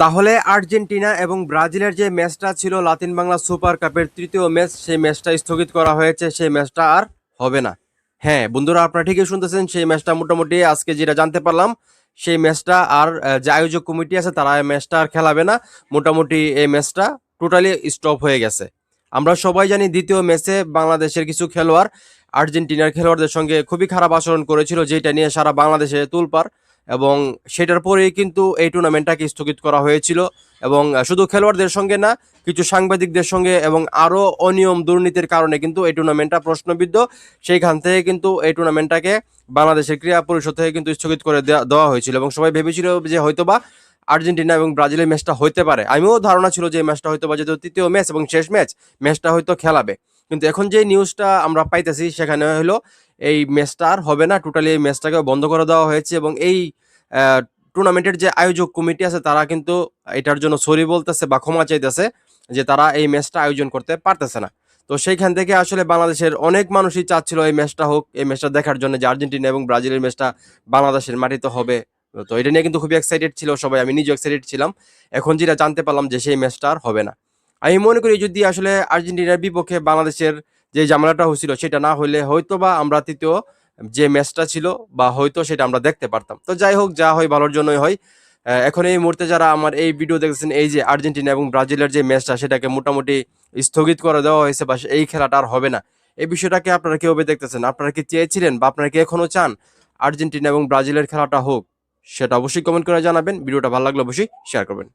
তাহলে আর্জেন্টিনা এবং ব্রাজিলের যে ম্যাচটা ছিল লাতিন বাংলা সুপার কাপের তৃতীয় ম্যাচ, সেই ম্যাচটা স্থগিত করা হয়েছে, সেই ম্যাচটা আর হবে না। হ্যাঁ বন্ধুরা, আপনারা ঠিকই শুনতেছেন, সেই ম্যাচটা মোটামুটি আজকে যেটা জানতে পারলাম, সেই ম্যাচটা আর যে আয়োজক কমিটি আছে, তারা এই ম্যাচটা আর খেলাবে না। মোটামুটি এই ম্যাচটা টোটালি স্টপ হয়ে গেছে। আমরা সবাই জানি দ্বিতীয় ম্যাচে বাংলাদেশের কিছু খেলোয়াড় আর্জেন্টিনার খেলোয়াড়দের সঙ্গে খুবই খারাপ আচরণ করেছিল, যেটা নিয়ে সারা বাংলাদেশে তুলপার এবং সেটার পরেই কিন্তু এই টুর্নামেন্টটাকে স্থগিত করা হয়েছিল এবং শুধু খেলোয়াড়দের সঙ্গে না, কিছু সাংবাদিকদের সঙ্গে এবং আরও অনিয়ম দুর্নীতির কারণে কিন্তু এই টুর্নামেন্টটা প্রশ্নবিদ্ধ। সেইখান থেকে কিন্তু এই টুর্নামেন্টটাকে বাংলাদেশের ক্রীড়া পরিষদ থেকে কিন্তু স্থগিত করে দেয়া- দেওয়া হয়েছিল এবং সবাই ভেবেছিল যে হয়তোবা আর্জেন্টিনা এবং ব্রাজিলের ম্যাচটা হতে পারে। আমিও ধারণা ছিল যে ম্যাচটা হয়তো বা যেহেতু তৃতীয় ম্যাচ এবং শেষ ম্যাচ ম্যাচটা হয়তো খেলাবে। কিন্তু এখন যে নিউজটা আমরা পাইতেছি সেখানে হলো এই ম্যাচটা আর হবে না। টোটালি এই ম্যাচটাকে বন্ধ করে দেওয়া হয়েছে এবং এই টুর্নামেন্টের যে আয়োজক কমিটি আছে, তারা কিন্তু এটার জন্য সরি বলতেছে বা ক্ষমা চাইতেছে যে তারা এই ম্যাচটা আয়োজন করতে পারতেছে না। তো সেইখান থেকে আসলে বাংলাদেশের অনেক মানুষই চাচ্ছিল এই ম্যাচটা হোক, এই ম্যাচটা দেখার জন্য যে আর্জেন্টিনা এবং ব্রাজিলের ম্যাচটা বাংলাদেশের মাটিতে হবে। তো এটা নিয়ে কিন্তু খুবই এক্সাইটেড ছিল সবাই, আমি নিজেও এক্সাইটেড ছিলাম। এখন যেটা জানতে পারলাম যে সেই ম্যাচটা আর হবে না। আমি মনে করি যদি আসলে আর্জেন্টিনার বিপক্ষে বাংলাদেশের যে ঝামেলাটা হয়েছিল সেটা না হলে হয়তো বা আমরা তৃতীয় যে ম্যাচটা ছিল বা হয়তো সেটা আমরা দেখতে পারতাম। তো যাই হোক, যা হয় ভালোর জন্যই হয়। এখন এই মুহূর্তে যারা আমার এই ভিডিও দেখছেন এই যে আর্জেন্টিনা এবং ব্রাজিলের যে ম্যাচটা, সেটাকে মোটামুটি স্থগিত করে দেওয়া হয়েছে বা এই খেলাটা আর হবে না। এই বিষয়টাকে আপনারা কীভাবে দেখতেছেন? আপনারা কি চেয়েছিলেন বা আপনারা কি এখনও চান আর্জেন্টিনা এবং ব্রাজিলের খেলাটা হোক? সেটা অবশ্যই কমেন্ট করে জানাবেন। ভিডিওটা ভালো লাগলে অবশ্যই শেয়ার করবেন।